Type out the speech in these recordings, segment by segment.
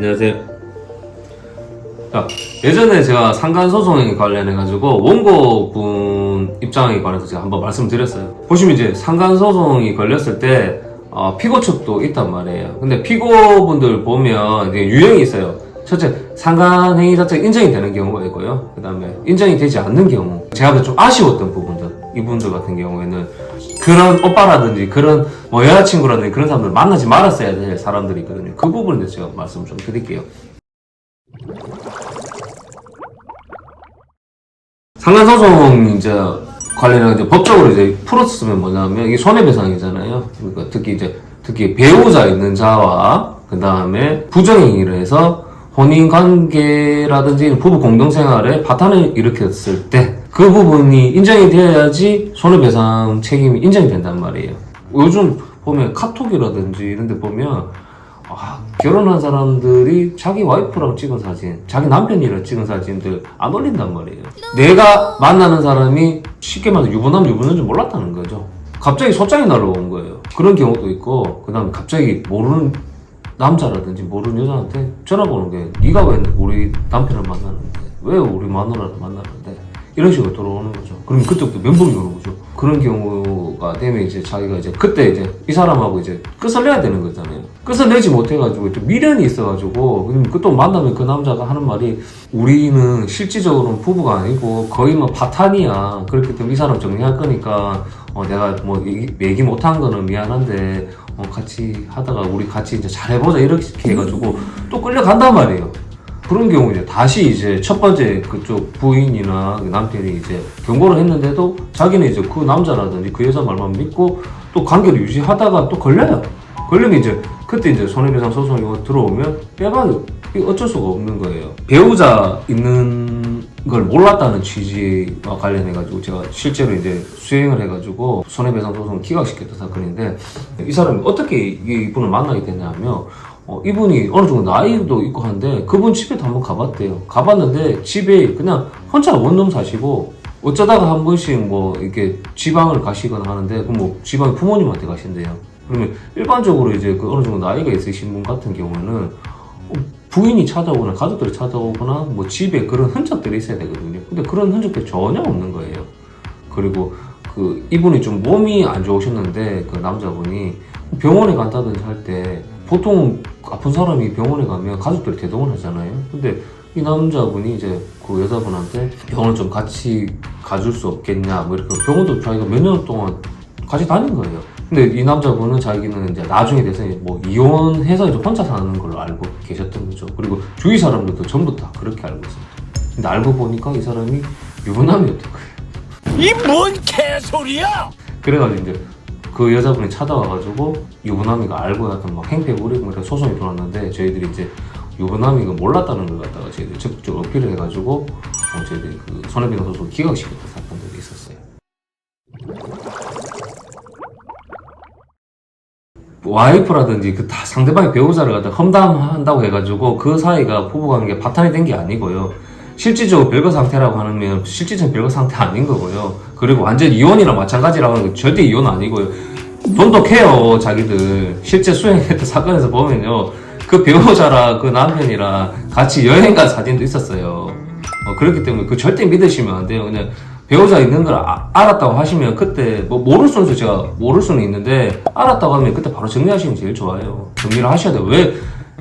안녕하세요. 자, 예전에 제가 상간소송에 관련해가지고 원고분 입장에 관해서 제가 한번 말씀드렸어요. 보시면 이제 상간소송이 걸렸을 때 어, 피고 측도 있단 말이에요. 근데 피고분들 보면 이제 유형이 있어요. 첫째, 상간행위 자체가 인정이 되는 경우가 있고요. 그 다음에 인정이 되지 않는 경우. 제가 좀 아쉬웠던 부분들. 이분들 같은 경우에는 그런 오빠라든지 그런 뭐 여자친구라든지 그런 사람들 만나지 말았어야 될 사람들이 있거든요. 그 부분에 제가 말씀 좀 드릴게요. 상간소송 이제 관련해 이제 법적으로 이제 풀었으면 뭐냐면 이게 손해배상이잖아요. 그러니까 특히 이제 특히 배우자 있는 자와 그 다음에 부정행위를 해서 혼인 관계라든지 부부 공동생활에 파탄을 일으켰을 때 그 부분이 인정이 되어야지 손해배상 책임이 인정이 된단 말이에요. 요즘 보면 카톡이라든지 이런 데 보면 아, 결혼한 사람들이 자기 와이프랑 찍은 사진, 자기 남편이랑 찍은 사진들 안 올린단 말이에요. 내가 만나는 사람이 쉽게 말해서 유부남 유부녀인 줄 몰랐다는 거죠. 갑자기 소장이 날라온 거예요. 그런 경우도 있고, 그 다음에 갑자기 모르는 남자라든지 모르는 여자한테 전화 보는 게 네가 왜 우리 남편을 만나는데 왜 우리 마누라를 만나는데 이런 식으로 들어오는 거죠. 그럼 그때부터 멘붕이 오는 거죠. 그런 경우가 되면 이제 자기가 이제 그때 이제 이 사람하고 이제 끝을 내야 되는 거잖아요. 끝을 내지 못해가지고 또 미련이 있어가지고 그또 만나면 그 남자가 하는 말이 우리는 실질적으로는 부부가 아니고 거의 뭐 파탄이야. 그렇기 때문에 이 사람 정리할 거니까 어, 내가 뭐 얘기, 얘기 못한 거는 미안한데 어, 같이 하다가 우리 같이 이제 잘해보자 이렇게 해가지고 또 끌려간단 말이에요. 그런 경우 이제 다시 이제 첫 번째 그쪽 부인이나 그 남편이 이제 경고를 했는데도 자기는 이제 그 남자라든지 그 여자 말만 믿고 또 관계를 유지하다가 또 걸려요. 걸리면 이제 그때 이제 손해배상 소송이 들어오면 빼박이 어쩔 수가 없는 거예요. 배우자 있는 걸 몰랐다는 취지와 관련해가지고 제가 실제로 이제 수행을 해가지고 손해배상 소송을 기각시켰던 사건인데 이 사람이 어떻게 이- 이분을 만나게 됐냐면 어, 이분이 어느 정도 나이도 있고 한데 그분 집에도 한번 가봤대요. 가봤는데 집에 그냥 혼자 원룸 사시고 어쩌다가 한 번씩 뭐 이렇게 지방을 가시거나 하는데 그뭐 지방 부모님한테 가신대요. 그러면 일반적으로 이제 그 어느 정도 나이가 있으신 분 같은 경우는 어, 부인이 찾아오거나 가족들이 찾아오거나 뭐 집에 그런 흔적들이 있어야 되거든요. 근데 그런 흔적들이 전혀 없는 거예요. 그리고 그 이분이 좀 몸이 안 좋으셨는데 그 남자분이 병원에 간다든지 할 때 보통 아픈 사람이 병원에 가면 가족들이 대동을 하잖아요. 근데 이 남자분이 이제 그 여자분한테 병원을 좀 같이 가줄 수 없겠냐 뭐 이렇게 병원도 자기가 몇 년 동안 같이 다닌 거예요. 근데 이 남자분은 자기는 이제 나중에 돼서 뭐 이혼해서 이제 혼자 사는 걸로 알고 계셨던 거죠. 그리고 주위 사람들도 전부 다 그렇게 알고 있습니다. 근데 알고 보니까 이 사람이 유부남이었던 거예요. 이 뭔 개소리야! 그래가지고 이제 그 여자분이 찾아와가지고 유부남이가 알고 났던 막 행패 부리고 뭐 소송이 들어왔는데 저희들이 이제 유부남이가 몰랐다는 걸 갖다가 저희들이 적극적으로 어필을 해가지고 어, 저희들이 그 손해배상 소송을 기각시켰던 사건들이 있었어요. 와이프라든지 그 다 상대방의 배우자를 갖다 험담한다고 해가지고 그 사이가 부부관계 바탕이 된 게 아니고요. 실질적으로 별거 상태라고 하면 실질적인 별거 상태 아닌 거고요. 그리고 완전 이혼이랑 마찬가지라고 하는 거 절대 이혼 아니고요. 돈독해요 자기들 실제 수행했던 사건에서 보면요 그 배우자랑 그 남편이랑 같이 여행 간 사진도 있었어요. 어, 그렇기 때문에 그 절대 믿으시면 안 돼요. 그냥 배우자 있는 걸 아- 알았다고 하시면 그때 뭐 모를 수는 있어요. 제가 모를 수는 있는데 알았다고 하면 그때 바로 정리하시면 제일 좋아요. 정리를 하셔야 돼요. 왜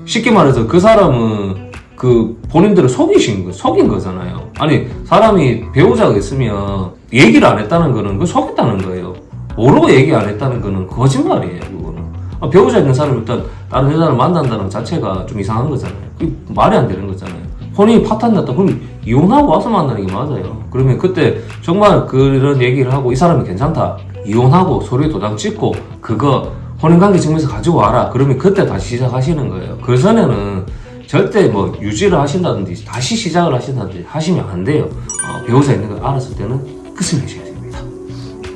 쉽게 말해서 그 사람은 그 본인들을 속이신 거 속인 거잖아요. 아니 사람이 배우자가 있으면 얘기를 안 했다는 거는 그 속였다는 거예요. 모르고 얘기 안 했다는 거는 거짓말이에요. 그거는 아, 배우자 있는 사람이 일단 다른 여자를 만난다는 것 자체가 좀 이상한 거잖아요. 그 말이 안 되는 거잖아요. 혼인이 파탄 났다. 그럼 이혼하고 와서 만나는 게 맞아요. 그러면 그때 정말 그런 얘기를 하고 이 사람이 괜찮다. 이혼하고 서류에 도장 찍고 그거 혼인관계 증명서 가지고 와라. 그러면 그때 다시 시작하시는 거예요. 그 전에는 절대 뭐 유지를 하신다든지 다시 시작을 하신다든지 하시면 안 돼요. 어, 배우자 있는 걸 알았을 때는 끝을 내셔야 됩니다.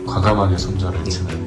과감하게 손절을 했지만